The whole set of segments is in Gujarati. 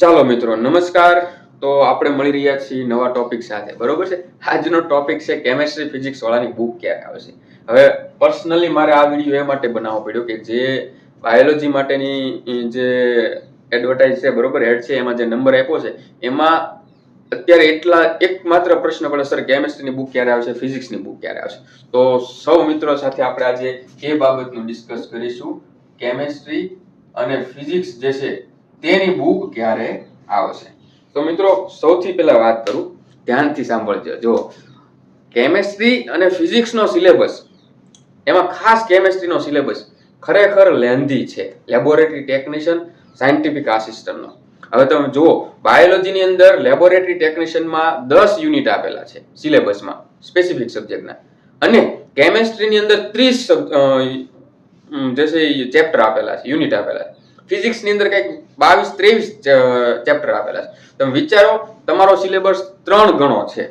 ચાલો મિત્રો, નમસ્કાર. તો આપણે મળી રહ્યા છીએ નવા ટોપિક સાથે, બરોબર છે? આજનો ટોપિક છે કેમેસ્ટ્રી ફિઝિક્સ વાળાની બુક ક્યારે આવશે? હવે પર્સનલી મારે આ વીડિયો એ માટે બનાવવો પડ્યો કે જે બાયોલોજી માટેની જે એડવર્ટાઇઝ છે, બરોબર એડ છે, એમાં જે નંબર આપ્યો છે, એમાં અત્યારે એટલા એકમાત્ર પ્રશ્ન પડે સર કેમેસ્ટ્રીની બુક ક્યારે આવશે? ફિઝિક્સની બુક ક્યારે આવશે? તો સૌ મિત્રો સાથે આપણે આજે એ બાબતનું ડિસ્કસ કરીશું. કેમેસ્ટ્રી અને ફિઝિક્સ જે છે તેની બુક ક્યારે આવશે તો મિત્રો સૌથી પહેલા વાત કરું ધ્યાનથી સાંભળજો જો કેમેસ્ટ્રી અને ફિઝિક્સનો સિલેબસ એમાં ખાસ કેમેસ્ટ્રીનો સિલેબસ ખરેખર લેન્ધી છે લેબોરેટરી ટેકનિશિયન સાયન્ટિફિક આસિસ્ટન્ટનો હવે તમે જુઓ બાયોલોજીની અંદર લેબોરેટરી ટેકનિશિયનમાં દસ યુનિટ આપેલા છે સિલેબસમાં સ્પેસિફિક સબ્જેક્ટના અને કેમેસ્ટ્રીની અંદર ત્રીસ જે છે ચેપ્ટર આપેલા છે યુનિટ આપેલા છે ફિઝિક્સની અંદર કંઈક બાવીસ, ત્રેવીસ ચેપ્ટર આપેલા છે. તમે વિચારો, તમારો સિલેબસ ત્રણ ગણો છે.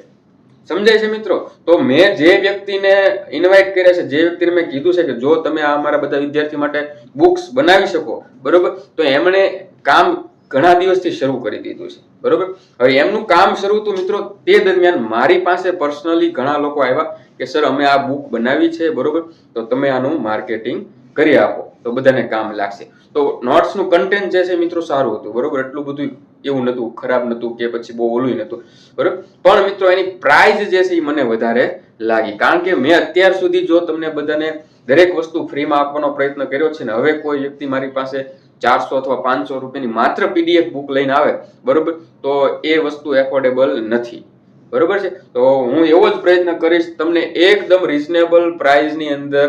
સમજાય છે મિત્રો? તો મેં જે વ્યક્તિને ઇન્વાઇટ કર્યા છે, જે વ્યક્તિને મેં કીધું છે કે જો તમે આ અમારા બધા વિદ્યાર્થી માટે બુક્સ બનાવી શકો, બરોબર? તો એમણે કામ ઘણા દિવસથી શરૂ કરી દીધું છે, બરોબર? હવે એમનું કામ શરૂ હતું મિત્રો તે દરમિયાન મારી પાસે પર્સનલી ઘણા લોકો આવ્યા કે સર અમે આ બુક બનાવી છે, બરોબર? તો તમે આનું માર્કેટિંગ કરી આપો. તો બધાને કામ લાગશે. તો નોટ્સનું કન્ટેન્ટ જે છે મિત્રો સારું હતું, બરોબર? એટલું બધું એવું નતું ખરાબ નતું કે પછી બહુ ઓલું નતું બરોબર? પણ મિત્રો એની પ્રાઇઝ જે છે એ મને વધારે લાગી. કારણ કે મેં અત્યાર સુધી જો તમને બધાને દરેક વસ્તુ ફ્રીમાં આપવાનો પ્રયત્ન કર્યો છે ને, હવે કોઈ વ્યક્તિ મારી પાસે ચારસો અથવા પાંચસો રૂપિયાની માત્ર પીડીએફ બુક લઈને આવે, બરોબર? તો એ વસ્તુ એફોર્ડેબલ નથી. બરોબર છે? તો હું એવો જ પ્રયત્ન કરીશ, તમને એકદમ રિઝનેબલ પ્રાઇઝની અંદર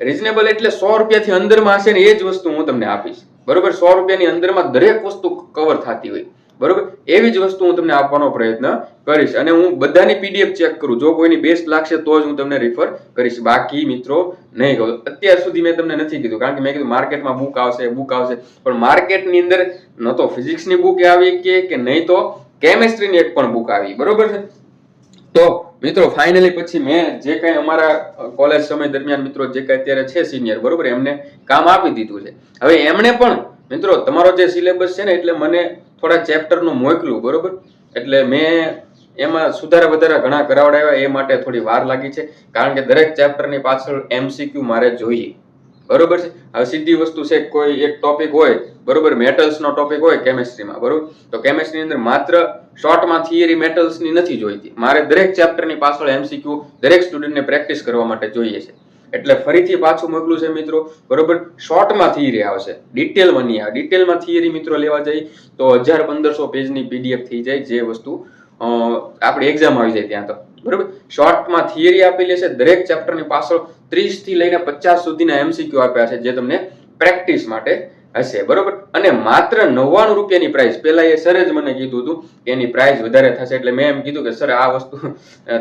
રિઝનેબલ એટલે સો રૂપિયાથી અંદરમાં હશે ને એ જ વસ્તુ હું તમને આપીશ. બરોબર? સો રૂપિયાની અંદરમાં દરેક વસ્તુ કવર થતી હોય. બરોબર? એવી જ વસ્તુ હું તમને આપવાનો પ્રયત્ન કરીશ. અને હું બધાની પીડીએફ ચેક કરું. જો કોઈની બેસ્ટ લાગશે તો જ હું તમને રિફર કરીશ. બાકી મિત્રો, નહીં કહું. અત્યાર સુધી મેં તમને નથી કીધું. કારણ કે મેં કીધું માર્કેટમાં બુક આવશે બુક આવશે. પણ માર્કેટની અંદર ન તો ફિઝિક્સની બુક આવી કે નહીં તો કેમેસ્ટ્રીની એક પણ બુક આવી. બરોબર છે? તો મિત્રો ફાઇનલી પછી મેં જે કાંઈ અમારા કોલેજ સમય દરમિયાન મિત્રો જે કંઈ અત્યારે છે સિનિયર બરોબર, એમને કામ આપી દીધું છે. હવે એમણે પણ, મિત્રો, તમારો જે સિલેબસ છે ને, એટલે મને થોડા ચેપ્ટરનું મોકલું બરોબર? એટલે મેં એમાં સુધારા વધારા ઘણા કરાવડાવ્યા, એ માટે થોડી વાર લાગી છે. કારણ કે દરેક ચેપ્ટરની પાછળ એમસીક્યુ મારે જોઈએ. બરોબર છે? હવે સીધી વસ્તુ છે, કોઈ એક ટોપિક હોય, બરોબર મેટલ્સનો ટોપિક હોય કેમેસ્ટ્રીમાં બરોબર? તો કેમેસ્ટ્રી અંદર માત્ર શોર્ટમાં થિયરી મેટલ્સની નથી જોઈતી. મારે દરેક ચેપ્ટરની પાછળ એમસીક્યુ દરેક સ્ટુડન્ટને પ્રેક્ટિસ કરવા માટે જોઈએ છે. એટલે ફરીથી પાછું મોકલું છે મિત્રો, બરોબર? શોર્ટમાં થિયરી આવશે. ડિટેલમાં નહીં આવે ડિટેલમાં થિયરી મિત્રો લેવા જાય તો હજાર પંદરસો પેજની પીડીએફ થઈ જાય, જે વસ્તુ આપણી એક્ઝામ આવી જાય ત્યાં તો. બરોબર? શોર્ટમાં થિયરી આપેલી છે દરેક ચેપ્ટરની પાછળ ત્રીસથી લઈને પચાસ સુધીના એમસીક્યુ આપ્યા છે, જે તમને પ્રેક્ટિસ માટે હશે. બરોબર? અને માત્ર નવ્વાણું રૂપિયાની પ્રાઇસ પહેલા એ સરે જ મને કીધું હતું કે એની પ્રાઇસ વધારે થશે, એટલે મેં એમ કીધું કે સર આ વસ્તુ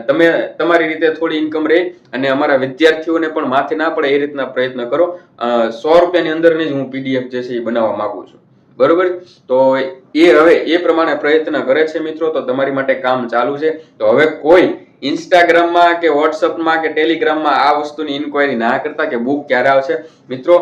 તમે, તમારી રીતે થોડી ઇન્કમ રહે અને અમારા વિદ્યાર્થીઓને પણ માથે ના પડે એ રીતના પ્રયત્ન કરો. સો રૂપિયાની અંદરની જ હું પીડીએફ જે છે એ બનાવવા માંગુ છું. બરોબર? તો એ હવે એ પ્રમાણે પ્રયત્ન કરે છે મિત્રો, તો તમારી માટે કામ ચાલુ છે. તો હવે કોઈ ઇન્સ્ટાગ્રામમાં કે વોટ્સઅપમાં કે ટેલિગ્રામમાં આ વસ્તુની ઇન્ક્વાયરી ના કરતા કે બુક ક્યારે આવશે? મિત્રો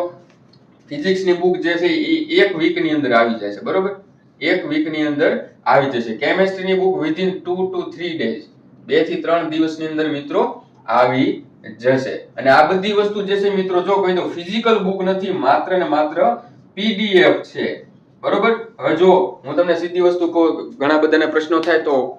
ફિઝિક્સની બુક જે છે, એ એક વીકની અંદર આવી જાય છે, બરોબર? એક વીકની અંદર આવી જશે. કેમેસ્ટ્રીની book within two two three days બેથી ત્રણ દિવસની અંદર મિત્રો આવી જશે. અને આ બધી વસ્તુ જે છે મિત્રો, જો કોઈ તો ફિઝિકલ બુક નથી, માત્ર ને માત્ર પીડીએફ છે. બરોબર? હવે જો હું તમને સીધી વસ્તુ કહું, ઘણા બધાને પ્રશ્નો થાય તો,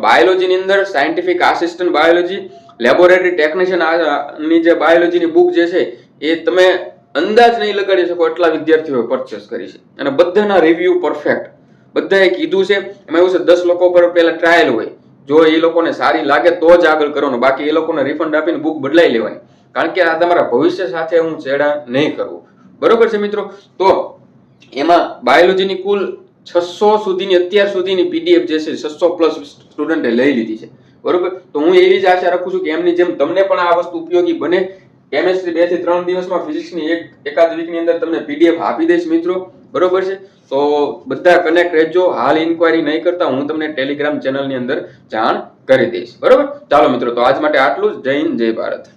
બાયોલોજીની અંદર સાયન્ટિફિક આસિસ્ટન્ટ બાયોલોજી લેબોરેટરી ટેકનિશિયનની જે બાયોલોજીની બુક જે છે, એ તમે અંદાજ નહીં લગાડી શકો એટલા વિદ્યાર્થીઓએ પરચેસ કરી છે. અને બધાના રિવ્યુ પરફેક્ટ બધાએ કીધું છે, એમાં એવું છે, દસ લોકો પર પહેલાં ટ્રાયલ હોય. જો એ લોકોને સારી લાગે તો જ આગળ કરવાનું. બાકી એ લોકોને રિફંડ આપીને બુક બદલાઈ લેવાની. કારણ કે આ તમારા ભવિષ્ય સાથે હું ચેડા નહીં કરું. બરોબર છે મિત્રો? તો એમાં બાયોલોજીની કુલ છસો સુધીની, અત્યાર સુધીની પીડીએફ જે છે, છસો પ્લસ સ્ટુડન્ટે લઈ લીધી છે. બરોબર? તો હું એવી જ આશા રાખું છું કે એમની જેમ તમને પણ આ વસ્તુ ઉપયોગી બને. કેમેસ્ટ્રી બેથી ત્રણ દિવસમાં ફિઝિક્સની એક એકાદ વીકની અંદર તમને પીડીએફ આપી દઈશ મિત્રો. બરોબર છે? તો બધા કનેક્ટ રહેજો. હાલ ઇન્ક્વાયરી નહીં કરતા, હું તમને ટેલિગ્રામ ચેનલની અંદર જાણ કરી દઈશ. બરોબર? ચાલો મિત્રો, તો આજ માટે આટલું જ. જય હિન્દ, જય ભારત.